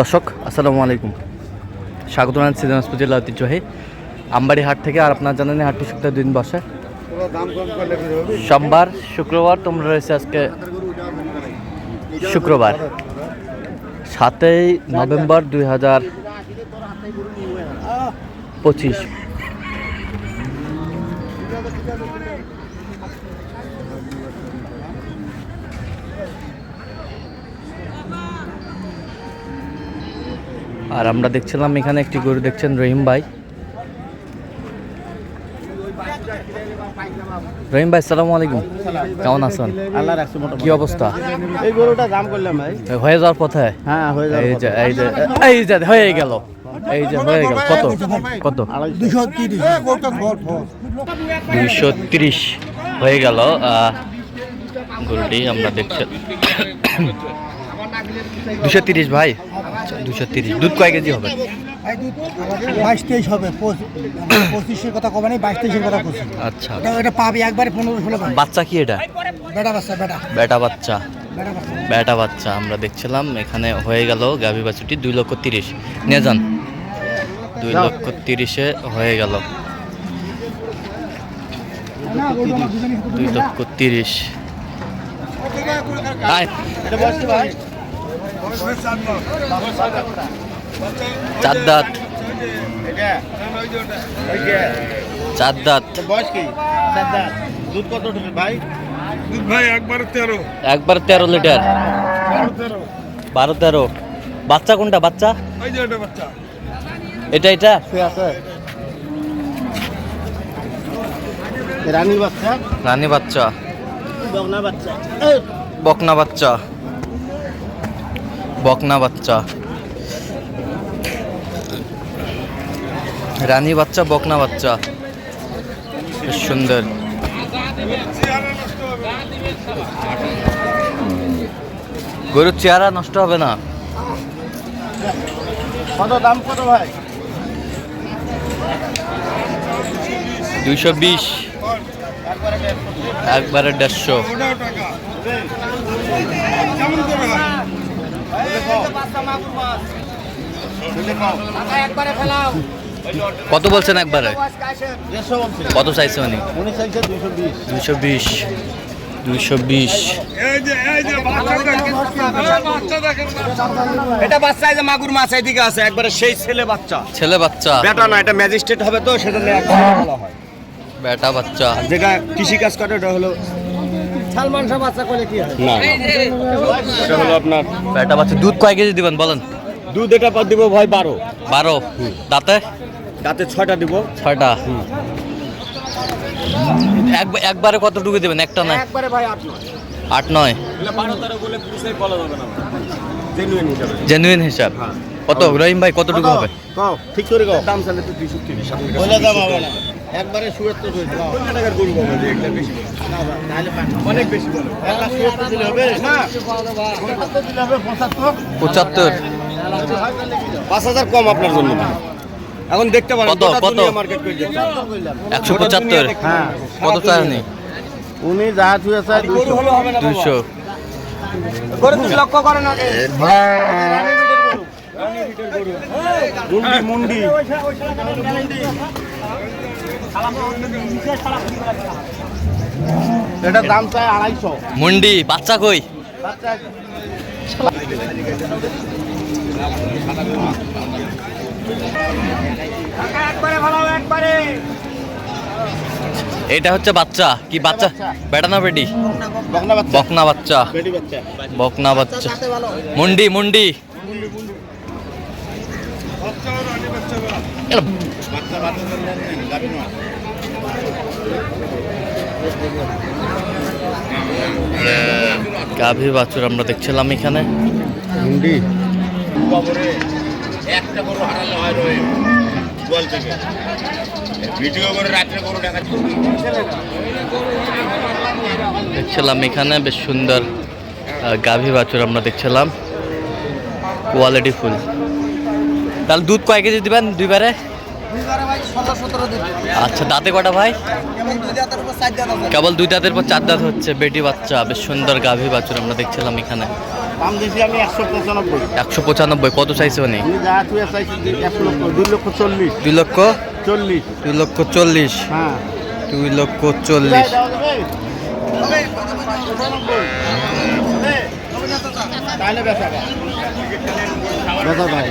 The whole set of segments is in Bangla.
দর্শক, আসসালামু আলাইকুম। স্বাগত জানাচ্ছি দিনাজপুর জেলা ঐতিহ্যবাহী আমবাড়ি হাট থেকে, আর আপনার জানেন হাটটি সপ্তাহে দুদিন বসে। সোমবার, শুক্রবার তোমরা রয়েছে আজকে শুক্রবার। সাতই নভেম্বর দুই হাজার পঁচিশ। আর আমরা দেখছিলাম এখানে একটি গরু দেখছেন রহিম ভাই। রহিম ভাই সালাম আলাইকুম। কেমন আছেন? আল্লাহ রাখছে মোটামুটি। কি অবস্থা? এই গরুটা দাম করলাম ভাই। হয়ে যাওয়ার পথে? হ্যাঁ হয়ে এই যে এই যে এই যে হয়ে গেল। এই যে হয়ে গেল। কত? কত? দুইশো তিরিশ। হয়ে গেল আহ, গরুটি আমরা দেখছি। দুশো তিরিশ ভাই? আচ্ছা দুশো তিরিশ। দুধ কয় কেজি হবে? বাইশ তেইশ হবে পঁচিশের কথা কবে নেই বাইশ তেইশের কথা আচ্ছা। এটা এটা পাবি একবারে পনেরো ষোলো বাচ্চা কি এটা? বেটা বাচ্চা বেটা। বেটা বাচ্চা। বেটা বাচ্চা। আমরা দেখছিলাম এখানে হয়ে গেল গাভী বাছুটি দুই লক্ষ তিরিশ। নিয়ে যান। দুই লক্ষ তিরিশে হয়ে গেল। দুই লক্ষ তিরিশ আয়, এটা বসছে ভাই চার দাঁত চার দাঁত বয়স কি দুধ কত উঠবে ভাই দুধ ভাই একবার তেরো একবার তেরো লিটার। বারো তেরো। বাচ্চা কোনটা? বাচ্চা? এটা বাচ্চা এটা? এটা শুয়ে বাচ্চা। রানী বাচ্চা। বগনা বাচ্চা। বকনা বাচ্চা। বকনা বাচ্চা। রানী বাচ্চা বকনা বাচ্চা। সুন্দর। গরুর চেহারা নষ্ট হবে না। কত দাম কত ভাই? দুইশো বিশ। একবারে দেড়শো। কত বলছেন একবারে? কত চাইছে উনি? উনি দুশো বিশ। দুইশো বিশ। এটা বাচ্চা এই যে মাগুর মাছ এদিকে আছে একবারে সেই ছেলে বাচ্চা। ছেলে বাচ্চা। বেটা না এটা ম্যাজিস্ট্রেট হবে তো সেটা নিয়ে হয়। বেটা বাচ্চা। যেটা কৃষি কাজ করে ওটা হলো সালমান শাহ বাচ্চা করলে কি না এটা হলো আপনার বাচ্চা দুধ কয় কেজি দিবেন বলেন? দুধ এটা পর দিব ভাই? বারো। বারো? দাঁতে? রাতে ছয়টা দিব। ছয়টা? এক- একবারে কতটুকু দেবেন একটা নয় একবারে ভাই আট নয়। আট নয়? না জেনুইন হিসাব। কত রহিম ভাই কতটুকু হবে? ঠিক করে কও। দাম তো দুইশো তিরিশ। বলে দাম হবে না। একবারে শুয়ে তো টাকার গরু পাবো যে এগুলা বেশি বলে। অনেক বেশি বলে। এক লাখ দিলে হবে? না। পঁচাত্তর দিলে হবে পঁচাত্তর? পঁচাত্তর। পাঁচ হাজার কম আপনার জন্য। এখন দেখতে পারেন কত, কত? মার্কেট একশো পঁচাত্তর। হ্যাঁ। কত চায়নি? উনি যা শুয়ে আছে গরু হলে না বাবা। দুইশো গরু তুমি লক্ষ্য করেন আগে মুন্ডি মুন্ডি। এটা দাম চাই আড়াইশো। মুন্ডি, বাচ্চা কই? এটা হচ্ছে বাচ্চা। কি বাচ্চা? বেটা না বেটি? বকনা বাচ্চা। বকনা বাচ্চা। মুন্ডি মুন্ডি। গাভী বাছুর আমরা দেখছিলাম এখানে। মুন্ডি একটা গরু হারালে হয় রয়ে জল থেকে। ভিডিও করে রাত্রে গরু দেখা দেখছিলাম এখানে বেশ সুন্দর গাভী বাছুর আমরা দেখছিলাম। কোয়ালিটি ফুল। তাহলে দুধ কয় কেজি দিবেন দুইবারে? আচ্ছা দাঁতে কটা ভাই? কেবল দুই দাঁতের পর চার দাঁত হচ্ছে বেটি বাচ্চা বেশ সুন্দর গাভী বাছুর আমরা দেখছিলাম এখানে। একশো পঁচানব্বই। কত চাইছে লক্ষ দুই লক্ষ চল্লিশ। দুই লক্ষ? চল্লিশ। দুই লক্ষ চল্লিশ। হ্যাঁ। দুই লক্ষ চল্লিশ। ভাই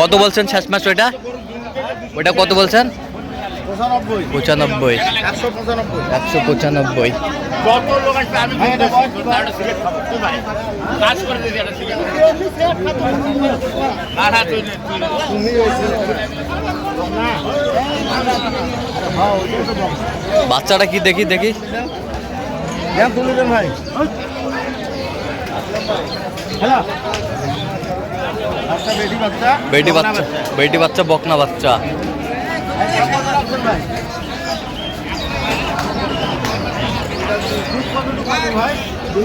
কত বলছেন শেষ মাস ওইটা? ওইটা কত বলছেন? পঁচানব্বই। একশো পঁচানব্বই। হ্যাঁ। বাচ্চাটা কি দেখি দেখি? দেন ভাই। বেটি বাচ্চা বেটি বাচ্চা, বকনা বাচ্চা। দুই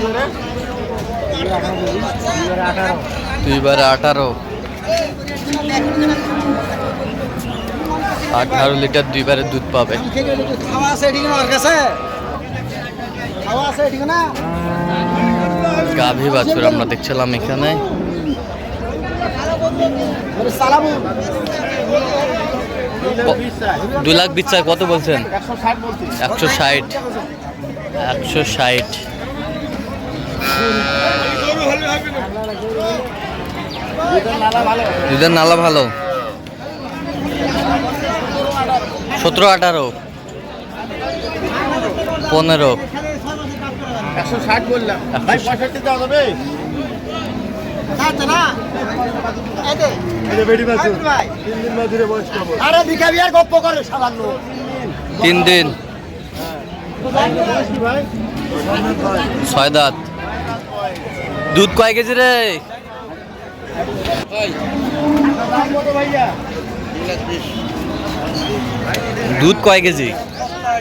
দুইবারে আঠারো। আঠারো লিটার দুইবারে দুধ পাবে। খাওয়া আছে, ঠিক না খাওয়া আছে, ঠিক না? গাভী বাছুর আমরা দেখছিলাম এখানে। দুই লাখ চার কত বলছেন? একশো ষাট। একশো ষাট। দুধের নালা ভালো। সতেরো, আঠারো। পনেরো। একশো ষাট বললাম। ভাই পঁয়ষট্টি দেওয়া যাবে? তিন দিন বাছুরে। বয়স কেমন? আরে বিকাবি আর গপ্প করে তিন দিন। ভাই ছয় দাঁত। দুধ কয় কেজি রে? দুধ কয় কেজি?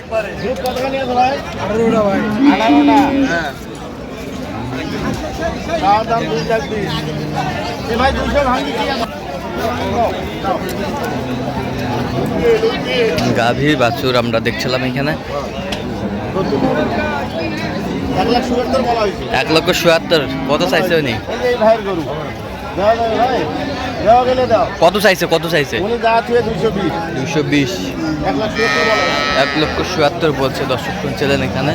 দুধ কতখানি আছে ভাই আঠারোটা ভাই আঠারোটা হ্যাঁ তাও দাম দুই লাখ বিশ এ ভাই দুশো ভাঙি কি গাভীর বাছুর আমরা দেখছিলাম এখানে এক লক্ষ চুয়াত্তর কত চাইছে উনি? গরু। কত চাইছে কত চাইছে? দুশো বিশ। এক লক্ষ চুয়াত্তর বলছে দর্শক শুনছিলেন এখানে।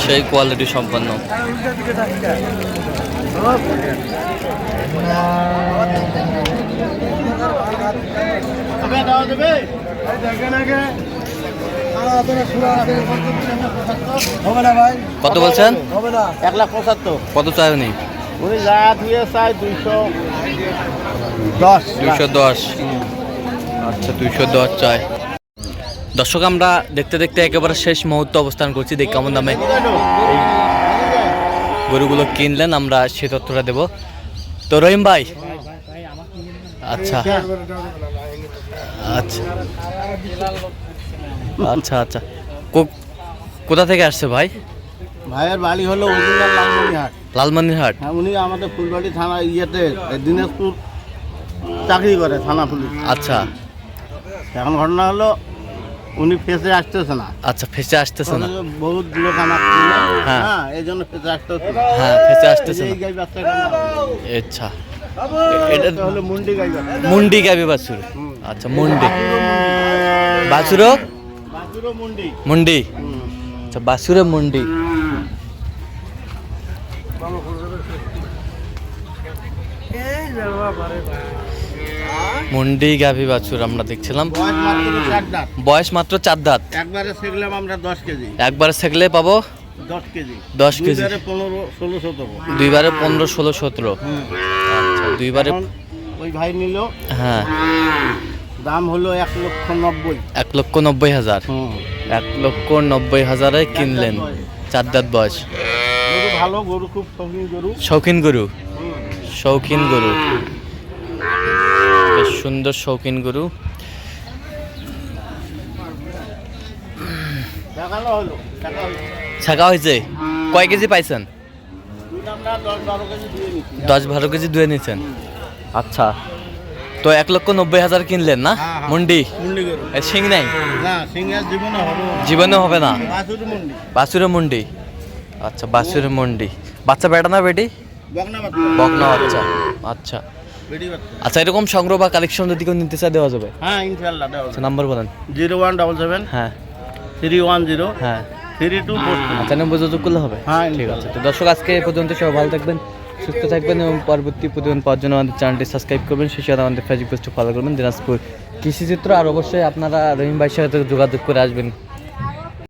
সেই কোয়ালিটি সম্পন্ন। তবে দেওয়া যাবে হবে না ভাই কত বলছেন? এক লাখ পঁচাত্তর। কত চাই উনি? উনি যা ধুয়ে চাই দুইশো দশ। দুইশো দশ। আচ্ছা দুইশো দশ চাই দর্শক আমরা দেখতে দেখতে একেবারে শেষ মুহূর্তে অবস্থান করছি। দেখি কেমন দামে গরুগুলো কিনলেন আমরা সে তথ্যটা দেবো। তো রহিম ভাই আচ্ছা। আচ্ছা। আচ্ছা আচ্ছা। কো- কোথা থেকে আসছে ভাই? ভাইয়ের বাড়ি হলো লালমনিহাট লালমনিরহাট। হ্যাঁ উনি আমাদের ফুলবাড়ি থানা ইয়েতে দিনাজপুর চাকরি করে থানা পুলিশ। আচ্ছা। এখন ঘটনা হলো উনি ফেসে আসতেছে না। আচ্ছা ফেসে আসতেছে না। বহুত লোক আমার হ্যাঁ। হ্যাঁ এই জন্য ফেসে আসতে হচ্ছে হ্যাঁ ফেসে আসতেছে না। গাই না। আচ্ছা। এটা হলো মুন্ডি গাই মুন্ডি গাবি বাছুর। আচ্ছা মুন্ডি। বাছুরও? মুন্ডি। আচ্ছা মুন্ডি। মুন্ডি গাভি বাছুর আমরা দেখছিলাম। বয়স মাত্র চার দাঁত। একবারে শিখলাম আমরা দশ কেজি। একবার সেগলে পাবো? দশ কেজি। দশ কেজি। দুইবারে পনেরো ষোলো সতেরো। দুইবারে পনেরো ষোলো সতেরো। আচ্ছা দুইবারে ওই ভাই নিল। হ্যাঁ। দাম হলো এক লক্ষ নব্বই। এক লক্ষ নব্বই হাজার? এক লক্ষ নব্বই হাজারে কিনলেন। চার দাঁত বয়স। ভালো গরু খুব শৌখিন গরু। শৌখিন গরু? শৌখিন গরু। বেশ সুন্দর শৌখিন গরু। ছাকা হয়েছে? কয় কেজি পাইছেন? দশ বারো কেজি দিয়ে দশ বারো কেজি ধুয়ে নিয়েছেন আচ্ছা। তো এক লক্ষ নব্বই হাজার কিনলেন না? হ্যাঁ, হ্যাঁ। মুন্ডি? শিং নাই? জীবনে হবে না। জীবনে হবে না? বাসুরে মুন্ডি। আচ্ছা বাসুরে মুন্ডি। বাচ্চা বেটা না বেটি? বকনা বাচ্চা। আচ্ছা। আচ্ছা এরকম সংগ্রহ বা কালেকশন যদি কেউ নিতে চায় দেওয়া যাবে? হ্যাঁ ইনশাল্লাহ দেওয়া আচ্ছা নাম্বার বলেন। Zero one double seven. হ্যাঁ। Three one zero. হ্যাঁ। থ্রি টু আচ্ছা নম্বর যোগাযোগ করলে হবে। হ্যাঁ, ঠিক আছে। তো দর্শক আজকে পর্যন্ত সবাই ভালো থাকবেন। সুস্থ থাকবেন এবং পরবর্তী প্রতিদিন পাওয়ার জন্য আমাদের চ্যানেলটি সাবস্ক্রাইব করবেন। সেই সাথে আমাদের ফেসবুক পেজটি ফলো করবেন। দিনাজপুর কৃষিচিত্র আর অবশ্যই আপনারা রহিম ভাইয়ের সাথে যোগাযোগ করে আসবেন।